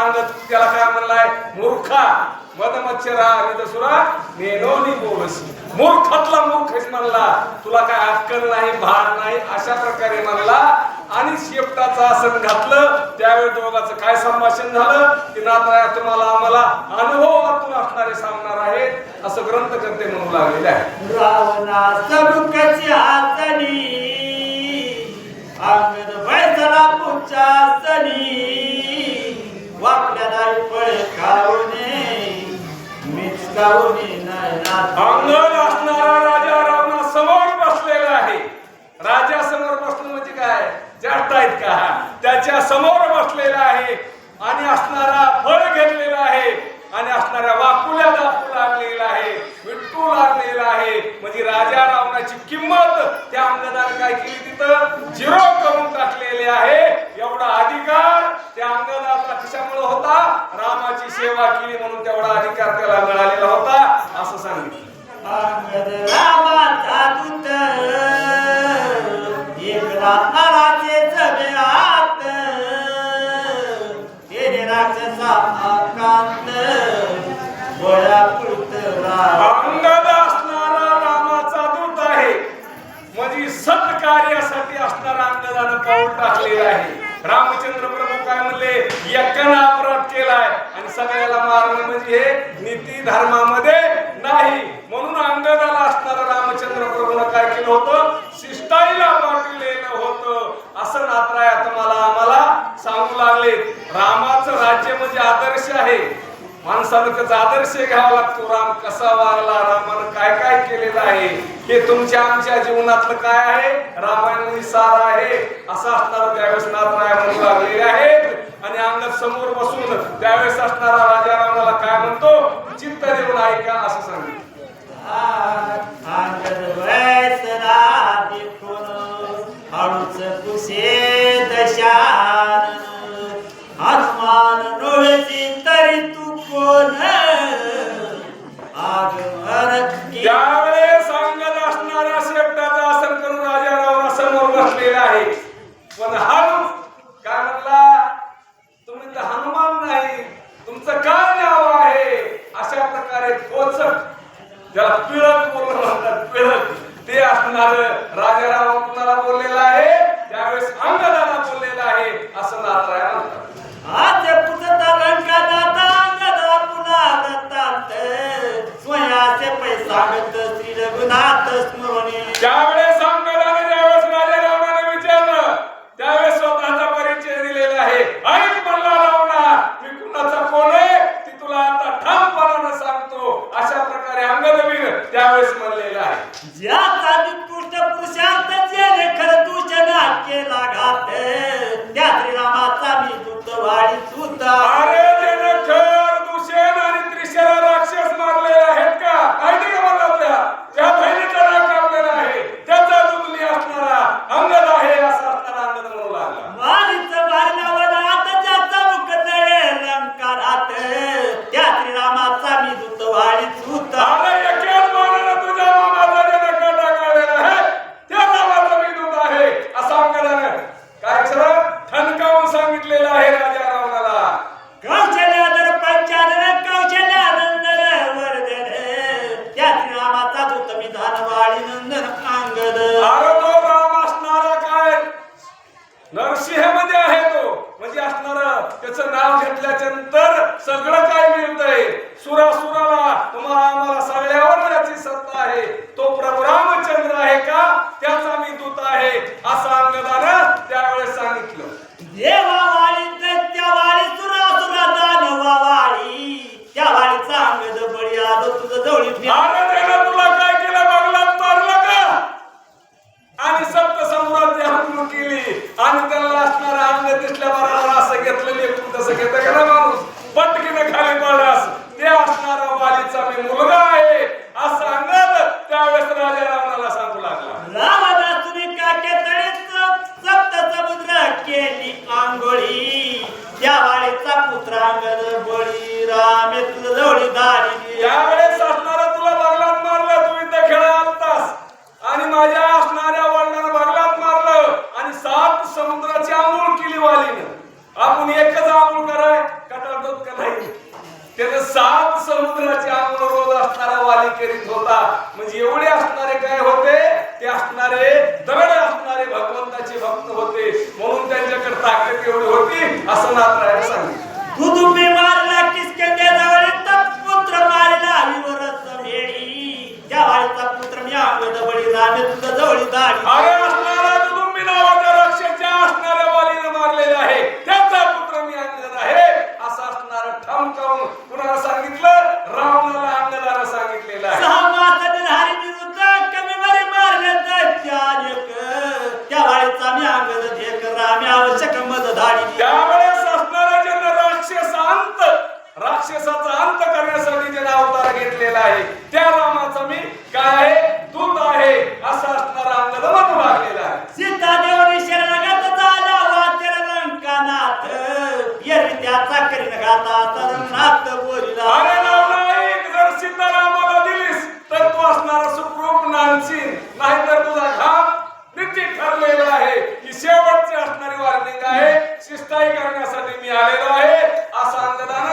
काय म्हणलाय? मूर्खा मदमच्छरा आणि निदसुरा नेनोनी बोलसी मूर्खातला मूर्खच म्हणला. तुला काय अक्कल नाही भार नाही अशा प्रकारे म्हणला. आणि शेपटाचं आसन घातलं. त्यावेळी दोघांचं काय संभाषण झालं? की नातराया तुम्हाला आम्हाला अनुभवातून असणारे सांगणार आहेत. असं ग्रंथकर्ते म्हणू लागलेले आहे अंगण असणारा राजा रावणा समोर बसलेला आहे. राजा समोर बसणं म्हणजे काय? जास्त आहेत का? त्याच्यासमोर बसलेला आहे आणि असणारा फळ घेतलेला आहे आणि असणाऱ्या वाकुल्या दाखवू लागलेला आहे विट्टू लागलेला आहे म्हणजे राजा रावणाची किंमत त्या अंगदाने काय केली तिथं झिरो करून टाकलेले आहे एवढा अधिकार त्या अंगदाचा कशामुळे होता. रामाची सेवा केली म्हणून तेवढा अधिकार त्याला मिळालेला होता. असं सांगितलं. अंगद असणारा रामाचा दूत आहे. म्हणजे सत्कार्यासाठी असणारा अंगदानं पाऊल टाकलेलं आहे. रामचंद्र प्रभू काय म्हणले? एकानं अपराध केलाय आणि सगळ्याला मारणं म्हणजे हे नीती धर्मामध्ये नाही. म्हणून अंग असणारा रामचंद्र प्रभूनं काय केलं होतं शिष्टाईला पाठवलेलं होतं असं नात्राय तुम्हाला आम्हाला सांगू लागले रामाचं राज्य म्हणजे आदर्श आहे माणसानं त्याचा आदर्श घ्यावा लागतो. राम कसा वागला रामानं काय काय केलेलं आहे? हे तुमच्या आमच्या जीवनातलं काय आहे? रामायण सार आहे. असं असणार त्यावेळेस नाथराय म्हणू लागलेले आहेत. आणि अंगद समोर बसून त्यावेळेस असणारा राजा रामाला काय म्हणतो? चित्त देऊन ऐका असं सांगितलं हळूच कुशे दशा त्यावेळेस अंगद असणारा शेपटाचं आसन करून राजा समोर बसलेला आहे पण हनु काय म्हणला तुम्ही तर हनुमान नाही तुमचं काय नाव आहे? अशा प्रकारे पोचक ज्याला पिळक बोलून म्हणतात पिळक ते असणार राजाराव कुणाला बोललेला आहे? त्यावेळेस अंगदाला बोललेला आहे असं नाथराय स्वयाचे श्री रघुनाथ स्मरणे. श्रीरामाचा दूत मी धानवाडी नंदन अंगद. अरे तो राम असणारा काय? नरसिंहमध्ये आहे तो. म्हणजे असणारा त्याचं नाव घेतल्याच्या नंतर सगळं काय मिळतंय सुरासुराला तुम्हाला आम्हाला सगळ्यावर त्याची सत्ता आहे तो प्रभू रामचंद्र आहे का त्याचा मी दूत आहे असं अंगदानं त्यावेळेस सांगितलं देवा वाळी दैत्या वाळी सुरासुरा दानवा वाळी त्या वाळीचा अंगद बळी आलो तुझं जवळी अरे त्यानं तुला काय केलं बंगलात मारलं का आणि सप्त सम्राज्य हनुमान केली आणि त्याला अंग दिसल्या बरोबर असं घेतलं तसं घेतं का ना माणूस? पटकीनं खाली ते असणारा वालीचा मी मुलगा आहे. असं त्यावेळेस राजा रावणाला सांगू लागला. तुम्ही काके तडीत सप्त समुद्र केली आंघोळी. त्या वाळीचा पुत्र अंगद बळी रामे तुझं जवळी दारी. यावेळेस असणारा तुला बंगलात मारलं तू इथं खेळा आलतास आणि माझ्या असणाऱ्या वडिलांना बंगलात मारलं आणि सात समुद्राची आंघोळ केली वालीनं आपण एकच आंघोळ कराय कटाळ दूध का नाही भगवंताची आंघोळ रोज असणारा वाली करीत होता. म्हणजे एवढे असणारे काय होते? ते असणारे दगड असणारे भगवंताचे भक्त होते. म्हणून त्यांच्याकडे ताकद एवढी होती असं नाथरायला सांगितलं. तू आम्ही आवश्यक मद धाडी. त्यावेळेस असणारा ज्यांना राक्षस अंत राक्षसाचा अंत करण्यासाठी त्याला अवतार घेतलेला आहे त्या रामाचा मी काय